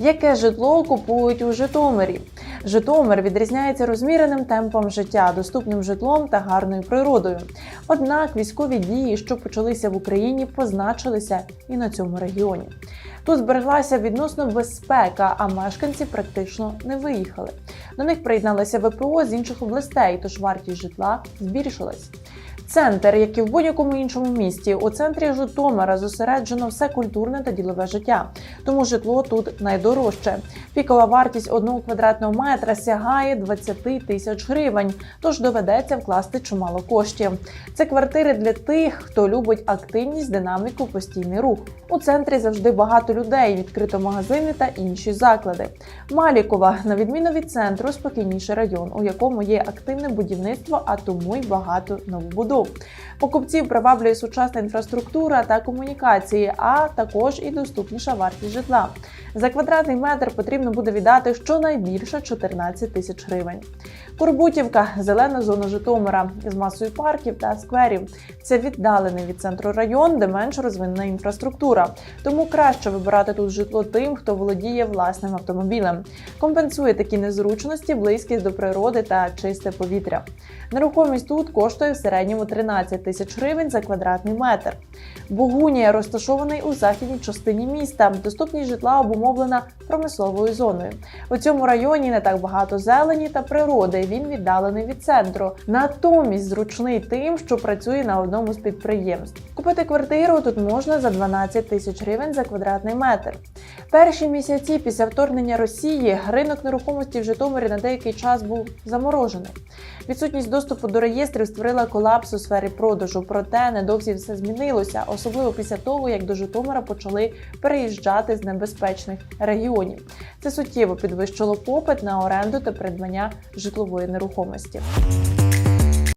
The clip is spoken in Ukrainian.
Яке житло купують у Житомирі? Житомир відрізняється розміреним темпом життя, доступним житлом та гарною природою. Однак військові дії, що почалися в Україні, позначилися і на цьому регіоні. Тут збереглася відносно безпека, а мешканці практично не виїхали. До них приєдналися ВПО з інших областей, тож вартість житла збільшилась. Центр, як і в будь-якому іншому місті, у центрі Житомира зосереджено все культурне та ділове життя, тому житло тут найдорожче. Пікова вартість одного квадратного метра сягає 20 тисяч гривень, тож доведеться вкласти чимало коштів. Це квартири для тих, хто любить активність, динаміку, постійний рух. У центрі завжди багато людей, відкрито магазини та інші заклади. Малікова, на відміну від центру, спокійніший район, у якому є активне будівництво, а тому й багато новобудов. Покупців приваблює сучасна інфраструктура та комунікації, а також і доступніша вартість житла. За квадратний метр потрібно буде віддати щонайбільше 14 тисяч гривень. Курбутівка зелена зона Житомира з масою парків та скверів. Це віддалений від центру район, де менш розвинена інфраструктура. Тому краще вибирати тут житло тим, хто володіє власним автомобілем. Компенсує такі незручності, близькість до природи та чисте повітря. Нерухомість тут коштує в середньому 13 тисяч гривень за квадратний метр. Богунія розташований у західній частині міста. Доступність житла обумовлена промисловою зоною. У цьому районі не так багато зелені та природи. Він віддалений від центру. Натомість зручний тим, що працює на одному з підприємств. Купити квартиру тут можна за 12 тисяч гривень за квадратний метр. Перші місяці після вторгнення Росії ринок нерухомості в Житомирі на деякий час був заморожений. Відсутність доступу до реєстрів створила колапс у сфері продажу. Проте недовзі все змінилося, особливо після того, як до Житомира почали переїжджати з небезпечних регіонів. Це суттєво підвищило попит на оренду та придбання житлової нерухомості.